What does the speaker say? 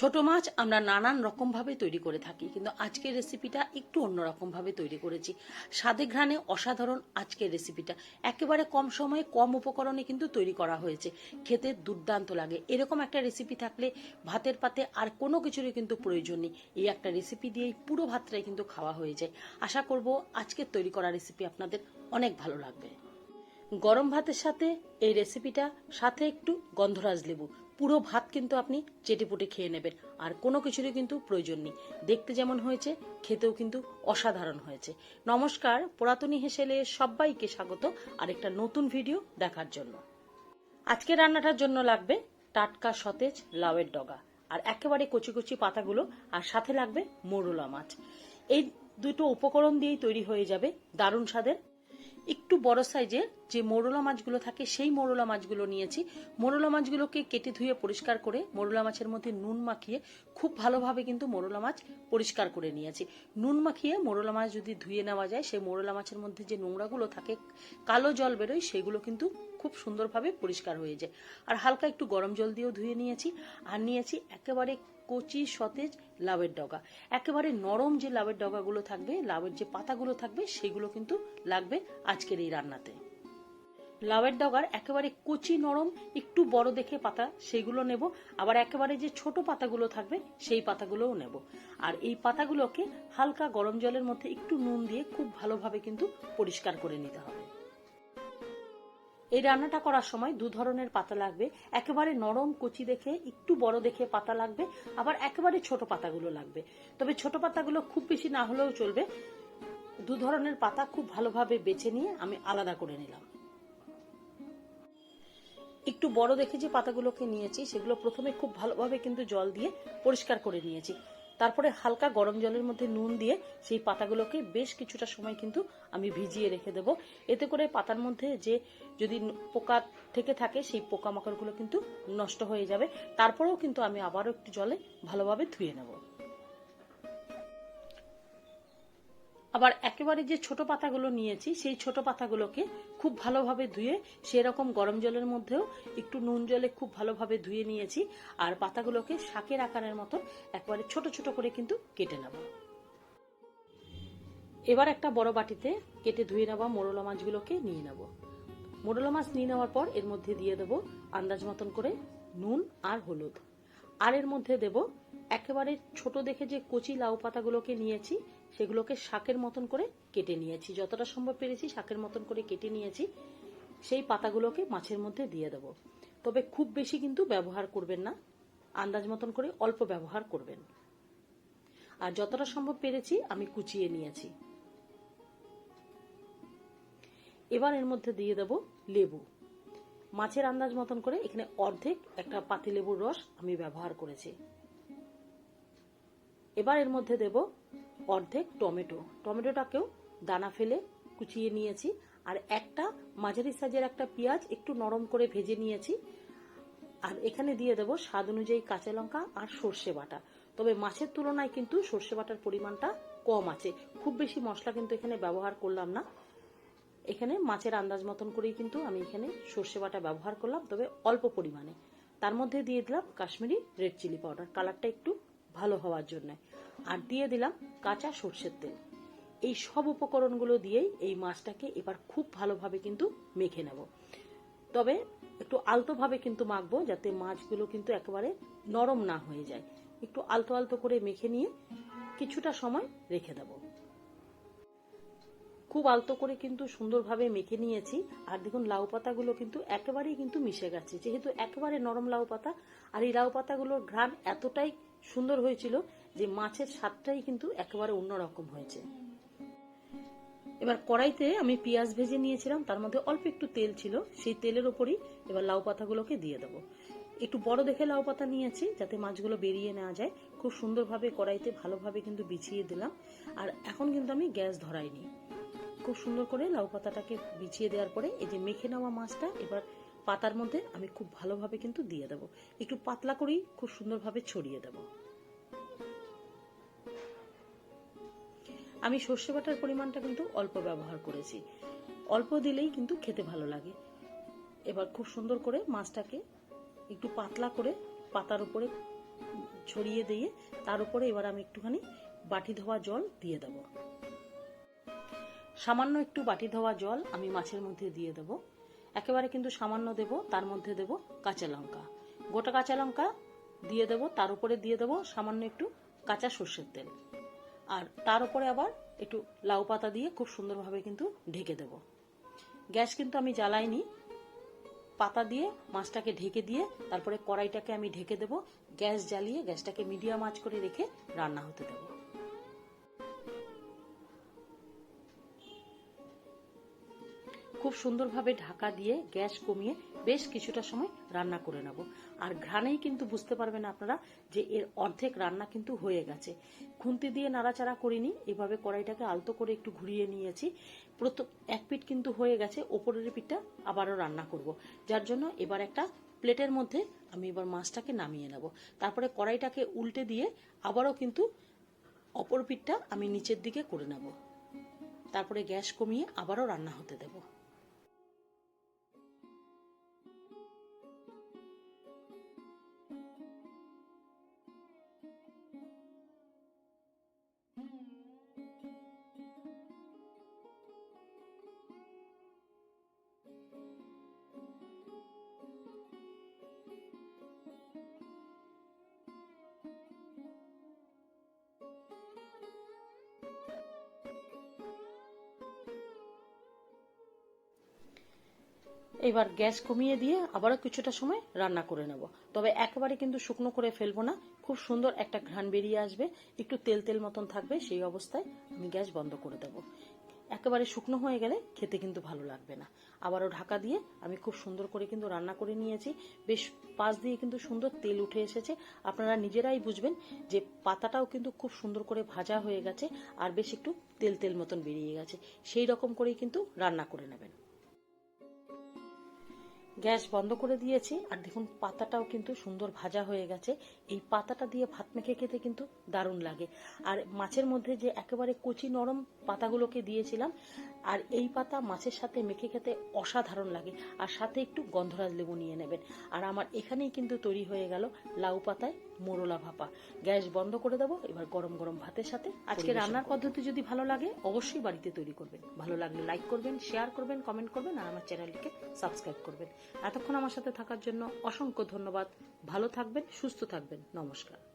ছোট মাছ আমরা নানান রকমভাবে তৈরি করে থাকি, কিন্তু আজকের রেসিপিটা একটু অন্যরকমভাবে তৈরি করেছি। স্বাদে ঘ্রাণে অসাধারণ আজকের রেসিপিটা একেবারে কম সময়ে, কম উপকরণে কিন্তু তৈরি করা হয়েছে। খেতে দুর্দান্ত লাগে। এরকম একটা রেসিপি থাকলে ভাতের পাতে আর কোনো কিছুরই কিন্তু প্রয়োজন নেই। এই একটা রেসিপি দিয়েই পুরো ভাতটাই কিন্তু খাওয়া হয়ে যায়। আশা করব আজকের তৈরি করা রেসিপি আপনাদের অনেক ভালো লাগবে। গরম ভাতের সাথে এই রেসিপিটা সাথে একটু গন্ধরাজ লেবু। পুরো ভাত কিন্তু আপনি চেটেপুটে খেয়ে নেবেন। আর কোনো কিছুরই কিন্তু প্রয়োজন নেই। দেখতে যেমন হয়েছে, খেতেও কিন্তু অসাধারণ হয়েছে। নমস্কার, পুরাতনী হেসেলে সবাইকে স্বাগত আর একটা নতুন ভিডিও দেখার জন্য। আজকে রান্নাটার জন্য লাগবে টাটকা সতেজ লাউয়ের ডগা। আর একেবারে কচি কচি পাতাগুলো, আর সাথে লাগবে মোরলা মাছ। এই দুটো উপকরণ দিয়েই তৈরি হয়ে যাবে দারুণ স্বাদের একটু বড় সাইজের যে মোরলা মাছগুলো থাকে, সেই মোরলা মাছগুলো নিয়েছি। মোরলা মাছগুলোকে কেটে ধুয়ে পরিষ্কার করে মোরলা মাছের মধ্যে নুন মাখিয়ে খুব ভালোভাবে কিন্তু মোরলা মাছ পরিষ্কার করে নিয়েছি। নুন মাখিয়ে মোরলা মাছ যদি ধুয়ে নেওয়া যায়, সেই মোরলা মাছের মধ্যে যে নোংরাগুলো থাকে, কালো জল বেরোয়, সেগুলো কিন্তু খুব সুন্দরভাবে পরিষ্কার হয়ে যায়। আর হালকা একটু গরম জল দিয়েও ধুয়ে নিয়েছি। আর নিয়েছি একেবারে কচি সতেজ লাউয়ের ডগা। একেবারে নরম যে লাউয়ের ডগাগুলো থাকবে, লাউয়ের যে পাতাগুলো থাকবে, সেগুলো কিন্তু লাগবে আজকের এই রান্নাতে। লাউয়ের ডগার একেবারে কচি নরম, একটু বড় দেখে পাতা, সেগুলো নেব। আবার একেবারে যে ছোট পাতাগুলো থাকবে, সেই পাতাগুলোও নেব। আর এই পাতাগুলোকে হালকা গরম জলের মধ্যে একটু নুন দিয়ে খুব ভালোভাবে কিন্তু পরিষ্কার করে নিতে হবে। এই রান্নাটা করার সময় দু ধরনের পাতা লাগবে। একেবারে নরম কচি দেখে, একটু বড় দেখে পাতা লাগবে, আবার একেবারে ছোট পাতাগুলো লাগবে। তবে ছোট পাতাগুলো খুব বেশি না হলেও চলবে। দু ধরনের পাতা খুব ভালোভাবে বেছে নিয়ে আমি আলাদা করে নিলাম। একটু বড় দেখে যে পাতাগুলোকে নিয়েছি, সেগুলো প্রথমে খুব ভালোভাবে কিন্তু জল দিয়ে পরিষ্কার করে নিয়েছি। তারপরে হালকা গরম জলের মধ্যে নুন দিয়ে সেই পাতাগুলোকে বেশ কিছুটা সময় কিন্তু আমি ভিজিয়ে রেখে দেব। এতে করে পাতার মধ্যে যে যদি পোকা থেকে থাকে সেই পোকামাকড়গুলো কিন্তু নষ্ট হয়ে যাবে। তারপরেও কিন্তু আমি আবারও একটু জলে ভালোভাবে ধুয়ে নেব। আবার একেবারে যে ছোট পাতাগুলো নিয়েছি, সেই ছোট পাতাগুলোকে খুব ভালোভাবে ধুয়ে সেরকম গরম জলের মধ্যেও একটু নুন জলে খুব ভালোভাবে ধুয়ে নিয়েছি আর পাতাগুলোকে শাকের আকারের মতো একবারে ছোট ছোট করে কিন্তু কেটে নেব। এবার একটা বড় বাটিতে কেটে ধুয়ে নেওয়া মোরলা মাছগুলোকে নিয়ে নেব। মোরলা মাছ নিয়ে নেওয়ার পর এর মধ্যে দিয়ে দেব আন্দাজ মতন করে নুন আর হলুদ। আর এর মধ্যে দেব একেবারে ছোট দেখে যে কচি লাউ পাতাগুলোকে নিয়েছি সেগুলোকে শাকের মতন করে কেটে নিয়েছি। যতটা সম্ভব পেরেছি শাকের মতন করে কেটে নিয়েছি। সেই পাতাগুলোকে মাছের মধ্যে দিয়ে দেব। তবে খুব বেশি কিন্তু ব্যবহার করবেন না। আন্দাজ মতন করে অল্প ব্যবহার করবেন। আর যতটা সম্ভব পেরেছি আমি কুচিয়ে নিয়েছি। এবার এর মধ্যে দিয়ে দেব লেবু। মাছের আন্দাজ মতন করে এখানে অর্ধেক একটা পাতি লেবুর রস আমি ব্যবহার করেছি। এবার এর মধ্যে দেব অর্ধেক টমেটো। টমেটোটাকেও দানা ফেলে কুচিয়ে নিয়েছি। আর একটা মাঝারি সাইজের একটা পেঁয়াজ একটু নরম করে ভেজে নিয়েছি। আর এখানে দিয়ে দেব স্বাদ অনুযায়ী কাঁচা লঙ্কা আর সর্ষে বাটা। তবে মাছের তুলনায় কিন্তু সর্ষে বাটার পরিমাণটা কম আছে। খুব বেশি মশলা কিন্তু এখানে ব্যবহার করলাম না। এখানে মাছের আন্দাজ মতন করেই কিন্তু আমি এখানে সর্ষে বাটা ব্যবহার করলাম, তবে অল্প পরিমাণে। তার মধ্যে দিয়ে দিলাম কাশ্মীরি রেড চিলি পাউডার কালারটা একটু ভালো হওয়ার জন্য। আর দিয়ে দিলাম কাঁচা সর্ষের তেল। এই সব উপকরণগুলো দিয়েই এই মাছটাকে এবার খুব ভালোভাবে কিন্তু মেখে নেব। তবে একটু আলতোভাবে কিন্তু মাখবো যাতে মাছগুলো কিন্তু একেবারে নরম না হয়ে যায়। একটু আলতো আলতো করে মেখে নিয়ে কিছুটা সময় রেখে দেবো। খুব আলতো করে কিন্তু সুন্দরভাবে মেখে নিয়েছি। আর দেখুন, লাউ পাতাগুলো কিন্তু একেবারেই কিন্তু মিশে গেছে। যেহেতু একেবারে নরম লাউ পাতা, আর এই লাউ পাতাগুলোর ঘ্রাণ এতটাই সুন্দর হয়েছিল যে মাছের স্বাদটাই কিন্তু একেবারে অন্যরকম হয়েছে। এবার কড়াইতে আমি পেঁয়াজ ভেজে নিয়েছিলাম, তার মধ্যে অল্প একটু তেল ছিল, সেই তেলের ওপরই এবার লাউ পাতাগুলোকে দিয়ে দেবো। একটু বড় দেখে লাউ পাতা নিয়েছি যাতে মাছগুলো বেরিয়ে নেওয়া যায়। খুব সুন্দরভাবে কড়াইতে ভালোভাবে কিন্তু বিছিয়ে দিলাম, আর এখন কিন্তু আমি গ্যাস ধরাইনি। খুব সুন্দর করে লাউ পাতাটাকে বিছিয়ে দেওয়ার পরে এই যে মেখে নেওয়া মাছটা, এবার পাতার মধ্যে আমি খুব ভালোভাবে কিন্তু দিয়ে দেবো। একটু পাতলা করেই খুব সুন্দরভাবে ছড়িয়ে দেব। আমি সর্ষে বাটার পরিমাণটা কিন্তু অল্প ব্যবহার করেছি। অল্প দিলেই কিন্তু খেতে ভালো লাগে। এবার খুব সুন্দর করে মাছটাকে একটু পাতলা করে পাতার উপরে ছড়িয়ে দিয়ে তার উপরে এবার আমি একটুখানি বাটি ধোয়া জল দিয়ে দেব। সামান্য একটু বাটি ধোয়া জল আমি মাছের মধ্যে দিয়ে দেব। একেবারে কিন্তু সামান্য দেব, তার মধ্যে দেব কাঁচা লঙ্কা। গোটা কাঁচা লঙ্কা দিয়ে দেব, তার উপরে দিয়ে দেব সামান্য একটু কাঁচা সর্ষের তেল। আর তার উপরে আবার একটু লাউ পাতা দিয়ে খুব সুন্দরভাবে কিন্তু ঢেকে দেব। গ্যাস কিন্তু আমি জ্বালাইনি। পাতা দিয়ে মাছটাকে ঢেকে দিয়ে তারপরে কড়াইটাকে আমি ঢেকে দেব। গ্যাস জ্বালিয়ে গ্যাসটাকে মিডিয়াম আঁচ করে রেখে রান্না হতে দেব। খুব সুন্দরভাবে ঢাকা দিয়ে গ্যাস কমিয়ে বেশ কিছুটা সময় রান্না করে নেব। আর ঘ্রাণেই কিন্তু বুঝতে পারবেন আপনারা যে এর অর্ধেক রান্না কিন্তু হয়ে গেছে। খুন্তি দিয়ে নাড়াচাড়া করিনি, এভাবে কড়াইটাকে আলতো করে একটু ঘুরিয়ে নিয়েছি। প্রথম এক পিঠ কিন্তু হয়ে গেছে, ওপরের পিঠটা আবারও রান্না করব। যার জন্য এবার একটা প্লেটের মধ্যে আমি এবার মাছটাকে নামিয়ে নেব। তারপরে কড়াইটাকে উল্টে দিয়ে আবারও কিন্তু অপর পিঠটা আমি নিচের দিকে করে নেব। তারপরে গ্যাস কমিয়ে আবারও রান্না হতে দেবো। এবার গ্যাস কমিয়ে দিয়ে আবারও কিছুটা সময় রান্না করে নেব। তবে একেবারে কিন্তু শুকনো করে ফেলব না। খুব সুন্দর একটা ঘ্রাণ বেরিয়ে আসবে। একটু তেল তেল মতন থাকবে, সেই অবস্থায় আমি গ্যাস বন্ধ করে দেব। একেবারে শুকনো হয়ে গেলে খেতে কিন্তু ভালো লাগবে না। আবারও ঢাকা দিয়ে আমি খুব সুন্দর করে কিন্তু রান্না করে নিয়েছি। বেশ পাশ দিয়ে কিন্তু সুন্দর তেল উঠে এসেছে। আপনারা নিজেরাই বুঝবেন যে পাতাটাও কিন্তু খুব সুন্দর করে ভাজা হয়ে গেছে আর বেশ একটু তেল তেল মতন বেরিয়ে গেছে। সেই রকম করেই কিন্তু রান্না করে নেবেন। গ্যাস বন্ধ করে দিয়েছি, আর দেখুন পাতাটাও কিন্তু সুন্দর ভাজা হয়ে গেছে। এই পাতাটা দিয়ে ভাত মেখে খেতে কিন্তু দারুণ লাগে। আর মাছের মধ্যে যে একেবারে কচি নরম পাতাগুলোকে দিয়েছিলাম। আর এই পাতা মাছের সাথে মেখে খেতে অসাধারণ লাগে। আর সাথে একটু গন্ধরাজ লেবু নিয়ে নেবেন। আর আমার এখানেই কিন্তু তৈরি হয়ে গেল লাউ পাতায় মোরলা ভাপা। গ্যাস বন্ধ করে দেবো এবার গরম গরম ভাতের সাথে। আজকে রান্নার পদ্ধতি যদি ভালো লাগে অবশ্যই বাড়িতে তৈরি করবেন। ভালো লাগলে লাইক করবেন শেয়ার করবেন কমেন্ট করবেন আর আমার চ্যানেলটিকে সাবস্ক্রাইব করবেন। এতক্ষণ আমার সাথে থাকার জন্য অসংখ্য ধন্যবাদ। ভালো থাকবেন সুস্থ থাকবেন। নমস্কার।